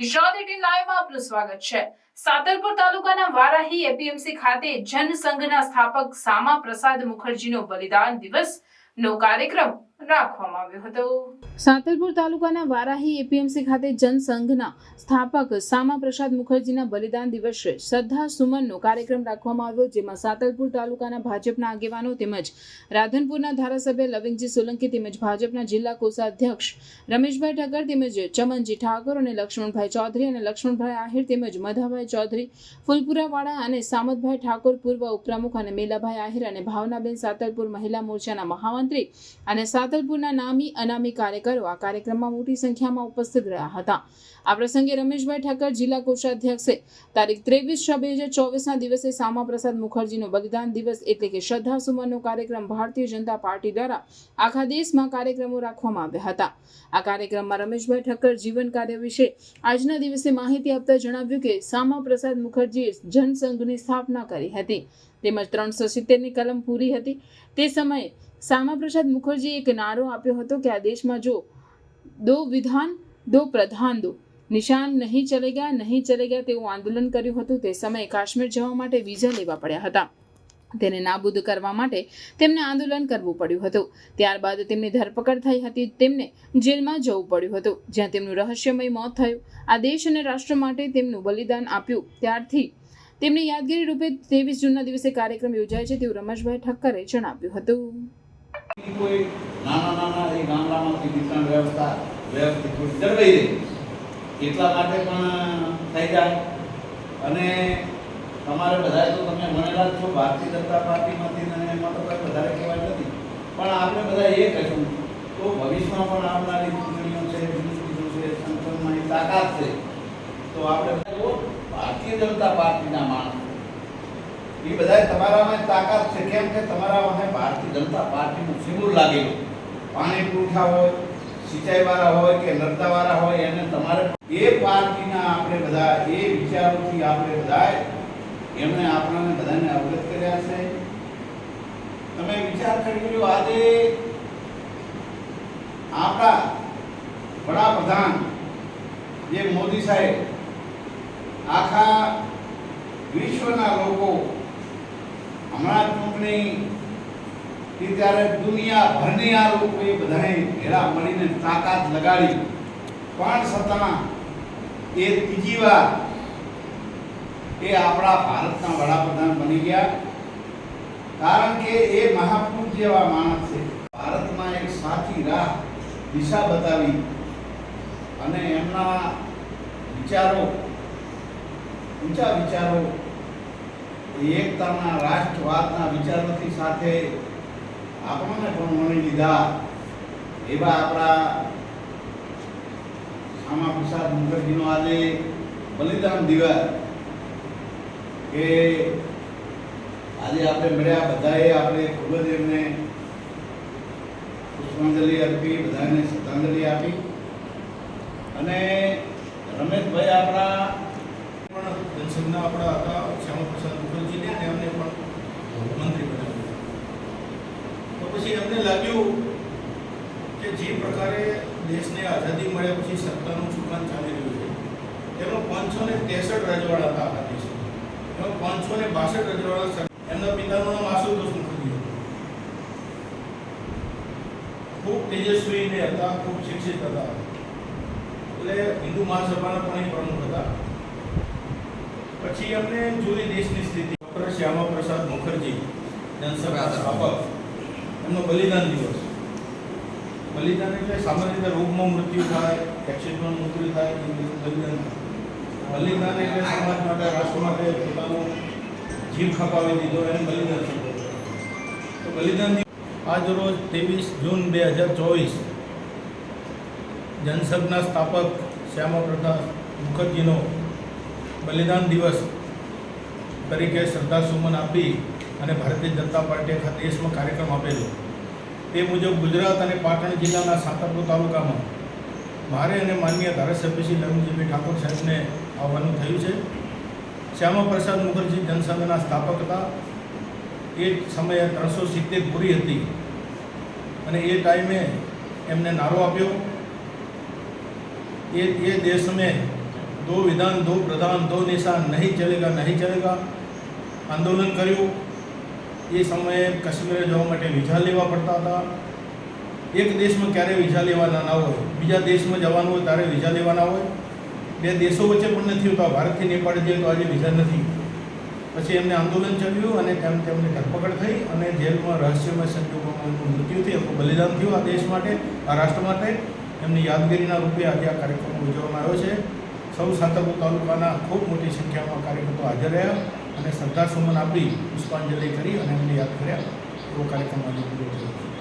Gujarat eighteen આપનું સ્વાગત છે. સાતરપુર તાલુકાના વારાહી એપીએમસી ખાતે જનસંઘના સ્થાપક સામા પ્રસાદ મુખર્જીનો બલિદાન દિવસ નો કાર્યક્રમ રાખવામાં સાતલપુર તાલુકાના વારાહી એપીએમસી ખાતે જનસંઘના સ્થાપક સામા પ્રસાદ મુખર્જીના બલિદાન દિવસે શ્રદ્ધા સુમનનો કાર્યક્રમ રાખવામાં આવ્યો, જેમાં સાંતલપુર તાલુકાના ભાજપના આગેવાનો તેમજ રાધનપુરના ધારાસભ્ય લવિંગજી સોલંકી તેમજ ભાજપના જિલ્લા કોષાધ્યક્ષ રમેશભાઈ ઠક્કર તેમજ ચમનજી ઠાકોર અને લક્ષ્મણભાઈ ચૌધરી અને લક્ષ્મણભાઈ આહિર તેમજ મધાભાઈ ચૌધરી, ફુલપુરાવાળા અને સામતભાઈ ઠાકોર પૂર્વ ઉપપ્રમુખ અને મેલાભાઈ આહિર અને ભાવનાબેન સાતલપુર મહિલા મોરચાના મહામંત્રી અને સાતલપુરના નામી અનામી કાર્યકરો આ કાર્યક્રમમાં મોટી સંખ્યામાં ઉપસ્થિત રહ્યા હતા. આ પ્રસંગે રમેશભાઈ ઠક્કર જિલ્લા કોષાધ્યક્ષે તારીખ ત્રેવીસ છ બે હજાર ચોવીસના દિવસે સામા મુખર્જીનો બલિદાન દિવસ એટલે કે શ્રદ્ધા સુમનનો કાર્યક્રમ ભારતીય જનતા પાર્ટી દ્વારા આખા દેશમાં કાર્યક્રમો રાખવામાં આવ્યા હતા. આ કાર્યક્રમમાં રમેશભાઈ ઠક્કર જીવન કાર્ય વિશે આજના દિવસે માહિતી આપતા જણાવ્યું કે સામા પ્રસાદ મુખર્જીએ જનસંઘની સ્થાપના કરી હતી. તેમજ ત્રણસો સિત્તેરની કલમ પૂરી હતી. તે સમયે સામા પ્રસાદ મુખર્જીએ એક નારો આપ્યો હતો કે આ દેશમાં જો દો વિધાન, દો પ્રધાન દો. નિશાન નહીં ચલેગા નહીં ચલેગા તેવું આંદોલન કર્યું હતું. તે સમયે કાશ્મીર જવા માટે વિઝા લેવા પડ્યા હતા. તેને નાબૂદ કરવા માટે તેમને આંદોલન કરવું પડ્યું હતું. ત્યારબાદ તેમની ધરપકડ થઈ હતી. તેમને જેલમાં જવું પડ્યું હતું. જ્યાં તેમનું રહસ્યમય મોત થયું. આ દેશ અને રાષ્ટ્ર માટે તેમનું બલિદાન આપ્યું. ત્યારથી તેમની યાદગીરી રૂપે ત્રેવીસ જૂનના દિવસે કાર્યક્રમ યોજાય છે તેવું રમેશભાઈ ઠક્કરે જણાવ્યું હતું. કોઈ નાના નાના એ ગામડામાંથી વિતરણ વ્યવસ્થા વ્યવસ્થિત જળવાઈ રહે. એટલા માટે પણ થઈ જાય. અને તમારે બધાએ તો તમે ભણેલા છો, ભારતીય જનતા પાર્ટીમાંથી અને એમાં તો કંઈ વધારે કહેવાય નથી. પણ આપણે બધા એ કહ્યું તો ભવિષ્યમાં પણ આવનારી ચૂંટણીઓ છે બીજું એ તાકાત છે. તો આપણે ભારતીય જનતા પાર્ટીના માણસ એ બધા તમારામાં તાકાત છે. કેમ કે તમારામાં ભારતીય જનતા પાર્ટીનું સિમુર લાગેલું. પાણી પુરવઠા હોય સિંચાઈ વાળા હોય કે નર્મદા વાળા હોય, એને તમારે એ પાર્ટીના આપણે બધા, એ વિચારોથી આપણે બધા એમણે આપણને બધાને અવગત કર્યા છે. તમે વિચાર કરી લો આજે આપણા વડાપ્રધાન જે મોદી સાહેબ, આખા વિશ્વના લોકો હમણાં ચૂંટણી ત્યારે દુનિયાભરની આ લોકોએ બધાએ ભેળા મળીને તાકાત લગાડી. પણ છતાં એ ત્રીજી વાર એ આપણા ભારતના વડાપ્રધાન બની ગયા. કારણ કે એ મહાપુરુષ જેવા માણસ છે. ભારતમાં એક સાચી રાહ દિશા બતાવી અને એમના વિચારો, ઊંચા વિચારો એકતાના રાષ્ટ્રવાદના વિચારોથી સાથે આપણને પણ મળી લીધા એવા આપણા શ્યામા પ્રસાદ મુખર્જીનો આજે બલિદાન દિવસ કે આજે આપણે મળ્યા, બધાએ આપણે ખૂબ જ એમને પુષ્પાંજલિ અર્પી બધાને શ્રદ્ધાંજલિ આપી. અને રમેશભાઈ આપણા પણ જનસંઘના આપણા હતા શ્યામાપ્રસાદ મુખર્જીને અને એમને પણ મંત્રી બનાવ્યા તો પછી એમને લાગ્યું જે પ્રકારે દેશને આઝાદી મળ્યા પછી સત્તાનું ચૂકાન ચાલી રહ્યું છે. તેમાં પાંચસો ને ત્રેસઠ રજવાડા હતા આખા દેશ એમાં પાંચસો ને બાસઠ રજવાડા એમના પિતાનું નામ આશુતોષ મુખર્જી ખૂબ તેજસ્વી ને હતા, ખૂબ શિક્ષિત હતા. એટલે હિન્દુ મહાસભાના પણ એ પ્રમુખ હતા. પછી અમને જોઈ દેશની સ્થિતિ. ડૉક્ટર શ્યામા પ્રસાદ મુખર્જી જનસભા સ્થાપક. એમનો બલિદાન દિવસ. બલિદાન એટલે સામાન્ય રીતે રોગમાં મૃત્યુ થાય એક્સિડન્ટમાં મૃત્યુ થાય બલિદાન બલિદાન એટલે સમાજ માટે, રાષ્ટ્ર માટે પોતાનો જીવ ખપાવી દીધો એને બલિદાન શબ્દ તો બલિદાન દિવસ આજ રોજ ત્રેવીસ જૂન બે હજાર ચોવીસ જનસંઘના સ્થાપક શ્યામા પ્રસાદ મુખર્જીનો બલિદાન દિવસ તરીકે શ્રદ્ધાસુમન આપી અને ભારતીય જનતા પાર્ટીએ દેશમાં કાર્યક્રમ આપેલો. તે મુજબ ગુજરાત અને પાટણ જિલ્લાના સાતરપુર તાલુકામાં મારે અને માનનીય ધારાસભ્ય શ્રી લવનજીભાઈ ઠાકોર સાહેબને આવવાનું થયું છે. શ્યામા પ્રસાદ મુખર્જી જનસંઘના સ્થાપક હતા. એ સમયે ત્રણસો સિત્તેર પૂરી હતી અને એ ટાઈમે એમને નારો આપ્યો. એ એ દેશ મેં દો વિધાન, દો પ્રધાન, દો નિશાન નહીં ચલેગા નહીં ચલેગા આંદોલન કર્યું. એ સમયે કાશ્મીરે જવા માટે વિઝા લેવા પડતા હતા. એક દેશમાં ક્યારે વિઝા લેવાના ના હોય, બીજા દેશમાં જવાનું હોય ત્યારે વિઝા લેવાના હોય. બે દેશો વચ્ચે પણ નથી હોતા, ભારતથી નેપાળ જઈએ તો આજે વિઝા નથી. પછી એમને આંદોલન ચાલ્યું અને તેમ તેમની ધરપકડ થઈ અને જેલમાં રહસ્યમય સંજોગોમાં એમનું મૃત્યુ થયું. એમનું બલિદાન થયું આ દેશ માટે, આ રાષ્ટ્ર માટે. એમની યાદગીરીના રૂપે આજે આ કાર્યક્રમ ઉજવવામાં આવ્યો છે. સૌ સાતપુર તાલુકાના ખૂબ મોટી સંખ્યામાં કાર્યકર્તાઓ હાજર રહ્યા. અને શ્રદ્ધાસુમન આપી પુષ્પાંજલિ કરી અને એમને યાદ કર્યા. એવો કાર્યક્રમ આજે પૂરો થયો.